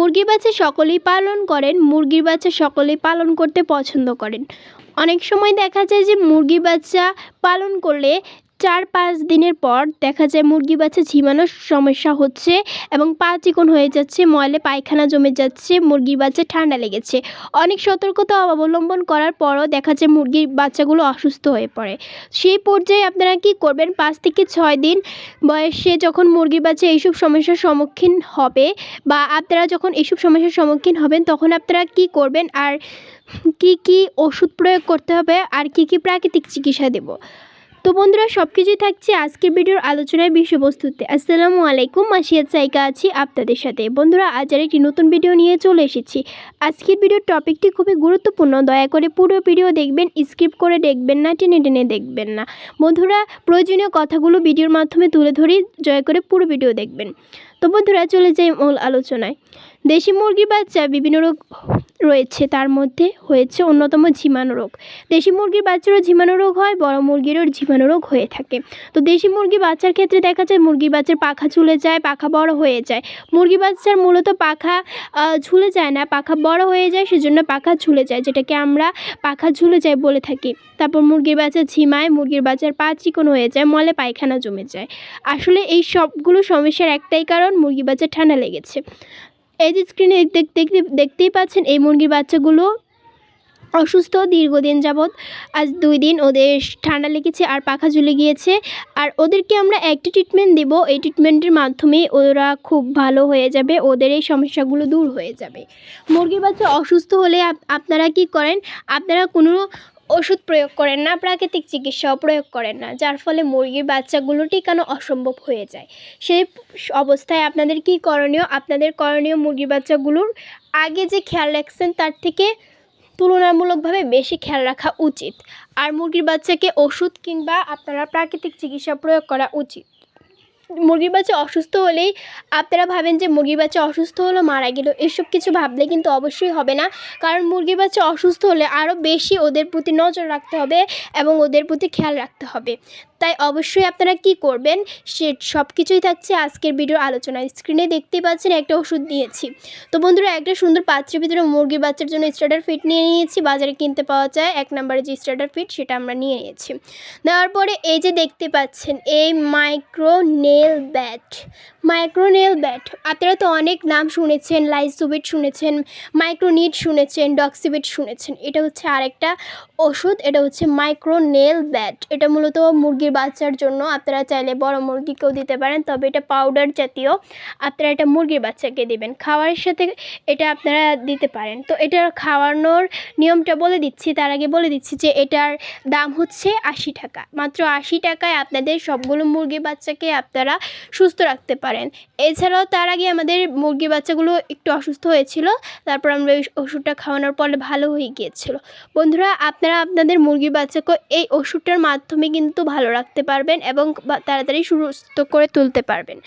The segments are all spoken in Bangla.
মুরগি বাচ্চা সকলেই পালন করেন, মুরগির বাচ্চা সকলেই পালন করতে পছন্দ করেন। অনেক সময় দেখা যায় যে মুরগি বাচ্চা পালন করলে চার পাঁচ দিনের পর দেখা যায় মুরগি বাচ্চা ঝিমানোর সমস্যা হচ্ছে এবং পা চিকন হয়ে যাচ্ছে, ময়লে পায়খানা জমে যাচ্ছে মুরগির বাচ্চা ঠান্ডা লেগেছে। অনেক সতর্কতা অবলম্বন করার পরও দেখা যায় মুরগির বাচ্চাগুলো অসুস্থ হয়ে পড়ে। সেই পর্যায়ে আপনারা কি করবেন? পাঁচ থেকে ছয় দিন বয়সে যখন মুরগির বাচ্চা এইসব সমস্যার সম্মুখীন হবে বা আপনারা যখন এইসব সমস্যার সম্মুখীন হবেন, তখন আপনারা কি করবেন? আর কি কি ওষুধ প্রয়োগ করতে হবে? আর কি কি প্রাকৃতিক চিকিৎসা দেব? তো বন্ধুরা সব কিছুই থাকছে আজকের ভিডিওর আলোচনায় বিষয়বস্তুতে। আসসালামু আলাইকুম, মাসিয়াত সাইকা আছি আপনাদের সাথে। বন্ধুরা, আজ আর একটি নতুন ভিডিও নিয়ে চলে এসেছি। আজকের ভিডিওর টপিকটি খুবই গুরুত্বপূর্ণ। দয়া করে পুরো ভিডিও দেখবেন স্ক্রিপ্ট করে দেখবেন না, টেনে টেনে দেখবেন না। বন্ধুরা, প্রয়োজনীয় কথাগুলো ভিডিওর মাধ্যমে তুলে ধরি জয় করে পুরো ভিডিও দেখবেন। তো বন্ধুরা, চলে যাই মূল আলোচনায়। দেশি মুরগির বাচ্চা, বিভিন্ন রোগ রয়েছে, তার মধ্যে হয়েছে অন্যতম ঝিমানো রোগ। দেশি মুরগির বাচ্চারও ঝিমানো রোগ হয়, বড় মুরগিরও ঝিমানো রোগ হয়ে থাকে। তো দেশি মুরগি বাচ্চার ক্ষেত্রে দেখা যায় মুরগির বাচ্চার পাখা ঝুলে যায়, পাখা বড় হয়ে যায়। মুরগি বাচ্চার মূলত পাখা ঝুলে যায় না, পাখা বড় হয়ে যায়, সেজন্য পাখা ঝুলে যায়, যেটাকে আমরা পাখা ঝুলে যায় বলে থাকি। তারপর মুরগির বাচ্চা ঝিমায়, মুরগির বাচ্চার পা চিকন হয়ে যায়, মলে পায়খানা জমে যায়। আসলে এই সবগুলো সমস্যার একটাই কারণ, মুরগি বাচ্চা ঠান্ডা লেগেছে। এই যে স্ক্রিনে দেখতে দেখতে, দেখতেই পাচ্ছেন এই মুরগির বাচ্চাগুলো অসুস্থ দীর্ঘদিন যাবৎ। আজ দুই দিন ওদের ঠান্ডা লেগেছে আর পাখা ঝুলে গিয়েছে। আর ওদেরকে আমরা একটা ট্রিটমেন্ট দেব। এই ট্রিটমেন্টের মাধ্যমে ওরা খুব ভালো হয়ে যাবে। ওদের এই সমস্যাগুলো দূর হয়ে যাবে। মুরগির বাচ্চা অসুস্থ হলে আপ- আপনারা কি করেন? আপনারা কোনো ওষুধ প্রয়োগ করেন না, প্রাকৃতিক চিকিৎসাও প্রয়োগ করেন না, যার ফলে মুরগির বাচ্চাগুলো টিকানো অসম্ভব হয়ে যায়। সেই অবস্থায় আপনাদের কি করণীয়? আপনাদের করণীয় মুরগির বাচ্চাগুলোর আগে যে খেয়াল রাখছেন তার থেকে তুলনামূলকভাবে বেশি খেয়াল রাখা উচিত। আর মুরগির বাচ্চাকে ওষুধ কিংবা আপনারা প্রাকৃতিক চিকিৎসা প্রয়োগ করা উচিত। মুরগির বাচ্চা অসুস্থ হলেই আপনারা ভাবেন যে মুরগির বাচ্চা অসুস্থ হলো মারা গেল, এসব কিছু ভাবলে কিন্তু অবশ্যই হবে না। কারণ মুরগির বাচ্চা অসুস্থ হলে আরও বেশি ওদের প্রতি নজর রাখতে হবে এবং ওদের প্রতি খেয়াল রাখতে হবে। তাই অবশ্যই আপনারা কি করবেন, সে সব কিছুই থাকছে আজকের ভিডিওর আলোচনায়। স্ক্রিনে দেখতেই পাচ্ছেন একটা ওষুধ দিয়েছি তো বন্ধুরা, একটা সুন্দর পাত্রের ভিতরে মুরগির বাচ্চার জন্য স্টার্টার ফিট নিয়ে নিয়েছি। বাজারে কিনতে পাওয়া যায়, এক নম্বরে যে স্টার্টার ফিট সেটা আমরা নিয়ে নিয়েছি। নেওয়ার পরে এই যে দেখতে পাচ্ছেন, এই micro nail bat micro nail bat. আপনারা তো অনেক নাম শুনেছেন, লাইসোবিট শুনেছেন, মাইক্রোনিট শুনেছেন, ডক্সিবিট শুনেছেন। এটা হচ্ছে আরেকটা ওষুধ, এটা হচ্ছে মাইক্রোনেল ব্যাট। এটা মূলত মুরগির বাচ্চার জন্য। আপনারা চাইলে বড় মুরগিকেও দিতে পারেন, তবে এটা পাউডার জাতীয়। আপনারা এটা মুরগির বাচ্চাকে দিবেন। খাওয়ারের সাথে এটা আপনারা দিতে পারেন। তো এটার খাওয়ানোর নিয়মটা বলে দিচ্ছি, তার আগে বলে দিচ্ছি যে এটার দাম হচ্ছে আশি টাকা। মাত্র আশি টাকায় আপনাদের সবগুলো মুরগির বাচ্চাকে আপনারা সুস্থ রাখতে পারেন এছাড়াও তার আগে আমাদের মুরগি বাচ্চাগুলো একটু অসুস্থ হয়েছিল, তারপর আমরা ওই ওষুধটা খাওয়ানোর পরে ভালো হয়ে গিয়েছিল। বন্ধুরা, আপনারা আপনাদের মুরগি বাচ্চাকে এই ওষুধটার মাধ্যমে কিন্তু ভালো রাখতে পারবেন এবং তাড়াতাড়ি সুস্থ করে তুলতে পারবেন।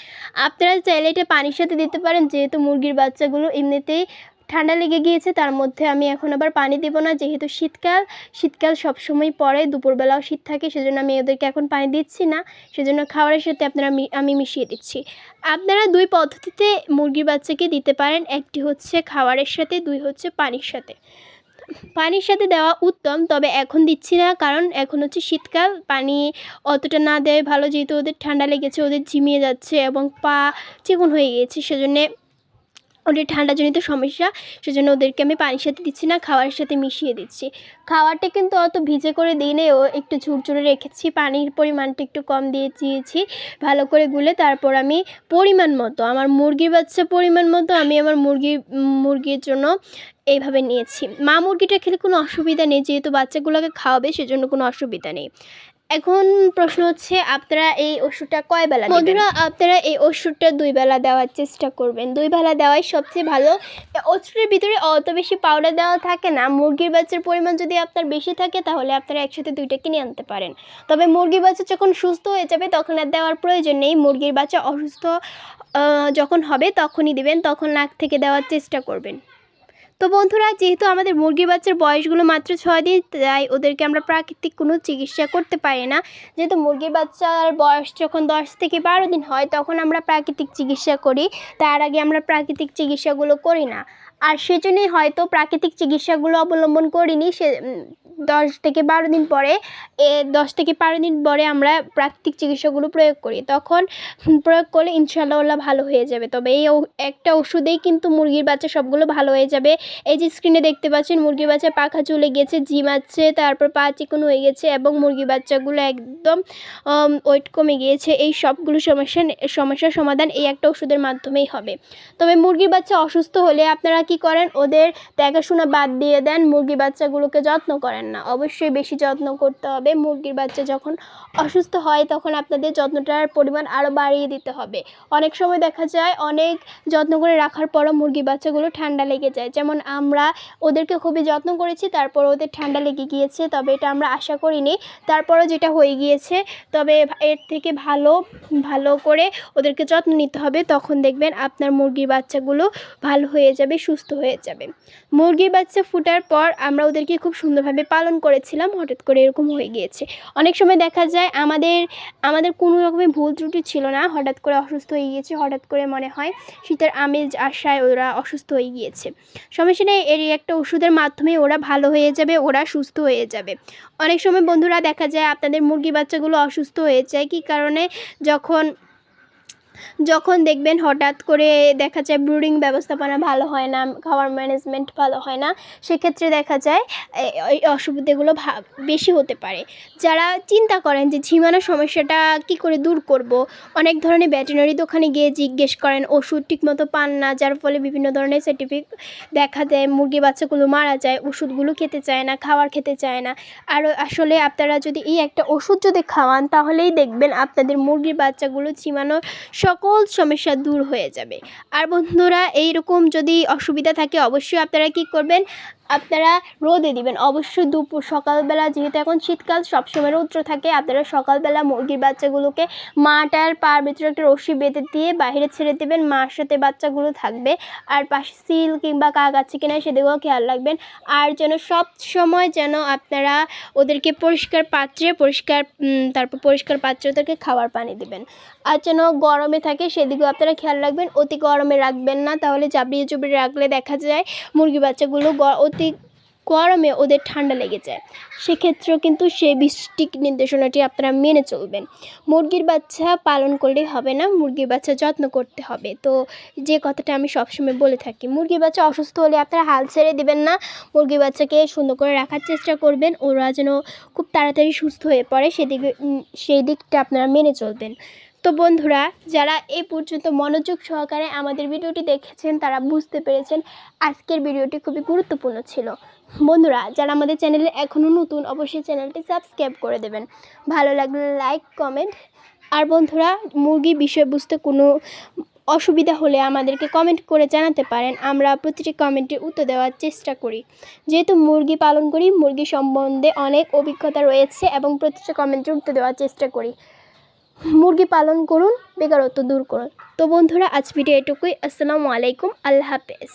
আপনারা চাইলে এটা পানির সাথে দিতে পারেন, যেহেতু মুরগির বাচ্চাগুলো এমনিতেই ঠান্ডা লেগে গিয়েছে, তার মধ্যে আমি এখন আবার পানি দেবো না। যেহেতু শীতকাল শীতকাল সবসময় পরে, দুপুরবেলাও শীত থাকে, সেজন্য আমি ওদেরকে এখন পানি দিচ্ছি না। সেজন্য খাবারের সাথে আপনারা আমি মিশিয়ে দিচ্ছি। আপনারা দুই পদ্ধতিতে মুরগির বাচ্চাকে দিতে পারেন। একটি হচ্ছে খাবারের সাথে, দুই হচ্ছে পানির সাথে। পানির সাথে দেওয়া উত্তম, তবে এখন দিচ্ছি না, কারণ এখন হচ্ছে শীতকাল। পানি অতটা না দেওয়াই ভালো, যেহেতু ওদের ঠান্ডা লেগেছে, ওদের ঝিমিয়ে যাচ্ছে এবং পা চিকুন হয়ে গিয়েছে, সেজন্যে ওদের ঠান্ডাজনিত সমস্যা, সেজন্য ওদেরকে আমি পানির সাথে দিচ্ছি না, খাওয়ার সাথে মিশিয়ে দিচ্ছি। খাওয়ারটা কিন্তু অত ভিজে করে দিই নেই, ও একটু ঝুরঝুরে রেখেছি, পানির পরিমাণটা একটু কম দিয়ে দিয়েছি, ভালো করে গুলে তারপর আমি পরিমাণ মতো, আমার মুরগির বাচ্চা পরিমাণ মতো আমি আমার মুরগি, মুরগির জন্য এইভাবে নিয়েছি। মা মুরগিটা খেলে কোনো অসুবিধা নেই, যেহেতু বাচ্চাগুলোকে খাওয়াবে, সেজন্য কোনো অসুবিধা নেই। এখন প্রশ্ন হচ্ছে, আপনারা এই ওষুধটা কয় বেলা বন্ধুরা, আপনারা এই ওষুধটা দুই বেলা দেওয়ার চেষ্টা করবেন। দুই বেলা দেওয়াই সবচেয়ে ভালো। ওষুধের ভিতরে অত বেশি পাউডার দেওয়া থাকে না। মুরগির বাচ্চার পরিমাণ যদি আপনার বেশি থাকে, তাহলে আপনারা একসাথে দুইটা কিনে আনতে পারেন। তবে মুরগির বাচ্চা যখন সুস্থ হয়ে যাবে, তখন আর দেওয়ার প্রয়োজন নেই। মুরগির বাচ্চা অসুস্থ যখন হবে, তখনই দিবেন। তখন নাক থেকে দেওয়ার চেষ্টা করবেন। তো বন্ধুরা, যেহেতু আমাদের মুরগি বাচ্চার বয়সগুলো মাত্র ছয় দিন, তাই ওদেরকে আমরা প্রাকৃতিক কোনো চিকিৎসা করতে পারি না। যেহেতু মুরগির বাচ্চার বয়স যখন দশ থেকে বারো দিন হয়, তখন আমরা প্রাকৃতিক চিকিৎসা করি। তার আগে আমরা প্রাকৃতিক চিকিৎসাগুলো করি না। আর সেজন্যই হয়তো প্রাকৃতিক চিকিৎসাগুলো অবলম্বন করিনি, সে দশ থেকে বারো দিন পরে, এ দশ থেকে বারো দিন পরে আমরা প্রাকৃতিক চিকিৎসাগুলো প্রয়োগ করি। তখন প্রয়োগ করলে ইনশাল্লাহ ভালো হয়ে যাবে। তবে এই একটা ওষুধেই কিন্তু মুরগির বাচ্চা সবগুলো ভালো হয়ে যাবে। এই যে স্ক্রিনে দেখতে পাচ্ছেন, মুরগির বাচ্চা পাখা চলে গেছে ঝিমাচ্ছে তারপর পা চিকন হয়ে গেছে এবং মুরগির বাচ্চাগুলো একদম ওয়েট কমে গিয়েছে। এই সবগুলো সমস্যা, সমস্যার সমাধান এই একটা ওষুধের মাধ্যমেই হবে। তবে মুরগির বাচ্চা অসুস্থ হলে আপনারা কি করেন? ওদের দেখাশোনা বাদ দিয়ে দেন, মুরগির বাচ্চাগুলোকে যত্ন করেন। না। অবশ্যই বেশি যত্ন করতে হবে। মুরগির বাচ্চা যখন অসুস্থ হয়, তখন আপনাদের যত্নটার পরিমাণ আরও বাড়িয়ে দিতে হবে। অনেক সময় দেখা যায়, অনেক যত্ন করে রাখার পরও মুরগির বাচ্চাগুলো ঠান্ডা লেগে যায়। যেমন আমরা ওদেরকে খুবই যত্ন করেছি তারপর ওদের ঠান্ডা লেগে গিয়েছে, তবে এটা আমরা আশা করিনি। তারপরও যেটা হয়ে গিয়েছে, তবে এর থেকে ভালো ভালো করে ওদেরকে যত্ন নিতে হবে। তখন দেখবেন আপনার মুরগির বাচ্চাগুলো ভালো হয়ে যাবে, সুস্থ হয়ে যাবে। মুরগির বাচ্চা ফুটার পর আমরা ওদেরকে খুব সুন্দরভাবে পালন করেছিলাম, হঠাৎ করে এরকম হয়ে গিয়েছে। অনেক সময় দেখা যায় আমাদের আমাদের কোনো রকমের ভুল ত্রুটি ছিল না, হঠাৎ করে অসুস্থ হয়ে গিয়েছে, হঠাৎ করে মনে হয় শীতের আমেজ আশায় ওরা অসুস্থ হয়ে গিয়েছে। সমস্যা নেই এর একটা ওষুধের মাধ্যমে ওরা ভালো হয়ে যাবে, ওরা সুস্থ হয়ে যাবে। অনেক সময় বন্ধুরা দেখা যায়, আপনাদের মুরগি বাচ্চাগুলো অসুস্থ হয়ে যায়, কী কারণে? যখন যখন দেখবেন হঠাৎ করে দেখা যায় ব্রুডিং ব্যবস্থাপনা ভালো হয় না খাওয়ার ম্যানেজমেন্ট ভালো হয় না, সেক্ষেত্রে দেখা যায় এই অসুবিধাগুলো বেশি হতে পারে। যারা চিন্তা করেন যে ঝিমানোর সমস্যাটা কি করে দূর করব, অনেক ধরনের ভেটেরিনারি দোকানে গিয়ে জিজ্ঞেস করেন, ওষুধ ঠিকমতো পান না, যার ফলে বিভিন্ন ধরনের সার্টিফিক দেখা দেয়, মুরগি বাচ্চাগুলো মারা যায়, ওষুধগুলো খেতে চায় না খাওয়ার খেতে চায় না। আর আসলে আপনারা যদি এই একটা ওষুধ যদি খাওয়ান, তাহলেই দেখবেন আপনাদের মুরগির বাচ্চাগুলো ঝিমানোর সকল সমস্যা দূর হয়ে যাবে। আর বন্ধুরা, এইরকম যদি অসুবিধা থাকে, অবশ্যই আপনারা কী করবেন? আপনারা রোদে দিবেন। অবশ্যই দুপুর, সকালবেলা যেহেতু এখন শীতকাল, সবসময় রৌদ্র থাকে, আপনারা সকালবেলা মুরগির বাচ্চাগুলোকে মাটার পার ভিতরে একটা রশি বেঁধে দিয়ে বাইরে ছেড়ে দেবেন। মার সাথে বাচ্চাগুলো থাকবে। আর পাশে সিল কিংবা কাক আছে কিনা সেদিকেও খেয়াল রাখবেন। আর যেন সব সময় যেন আপনারা ওদেরকে পরিষ্কার পাত্রে, পরিষ্কার তারপর পরিষ্কার পাত্রে ওদেরকে খাবার পানি দেবেন। আর যেন গরমে থাকে সেদিকেও আপনারা খেয়াল রাখবেন। অতি গরমে রাখবেন না, তাহলে চাবড়িয়ে চুবড়িয়ে রাখলে দেখা যায় মুরগি বাচ্চাগুলো গ- অতি গরমে ওদের ঠান্ডা লেগে যায়। সেক্ষেত্রেও কিন্তু সেই বৃষ্টিক নির্দেশনাটি আপনারা মেনে চলবেন। মুরগির বাচ্চা পালন করলেই হবে না, মুরগির বাচ্চা যত্ন করতে হবে। তো যে কথাটা আমি সবসময় বলে থাকি, মুরগির বাচ্চা অসুস্থ হলে আপনারা হাল ছেড়ে দেবেন না, মুরগির বাচ্চাকে সুন্দর করে রাখার চেষ্টা করবেন, ওরা যেন খুব তাড়াতাড়ি সুস্থ হয়ে পড়ে, সেদিকে সেই দিকটা আপনারা মেনে চলবেন। তো বন্ধুরা, যারা এই পর্যন্ত মনোযোগ সহকারে আমাদের ভিডিওটি দেখেছেন, তারা বুঝতে পেরেছেন আজকের ভিডিওটি খুবই গুরুত্বপূর্ণ ছিল। বন্ধুরা, যারা আমাদের চ্যানেলে এখনও নতুন, অবশ্যই চ্যানেলটি সাবস্ক্রাইব করে দেবেন। ভালো লাগলে লাইক, কমেন্ট, আর বন্ধুরা, মুরগি বিষয় বুঝতে কোনো অসুবিধা হলে আমাদেরকে কমেন্ট করে জানাতে পারেন। আমরা প্রতিটি কমেন্টের উত্তর দেওয়ার চেষ্টা করি। যেহেতু মুরগি পালন করি, মুরগি সম্বন্ধে অনেক অভিজ্ঞতা রয়েছে এবং প্রতিটি কমেন্টের উত্তর দেওয়ার চেষ্টা করি। মুরগি পালন করুন, বেকারত্ব দূর করুন। তো বন্ধুরা, আজ ভিডিও এটুকুই। আসসালামু আলাইকুম, আল্লাহ হাফেজ।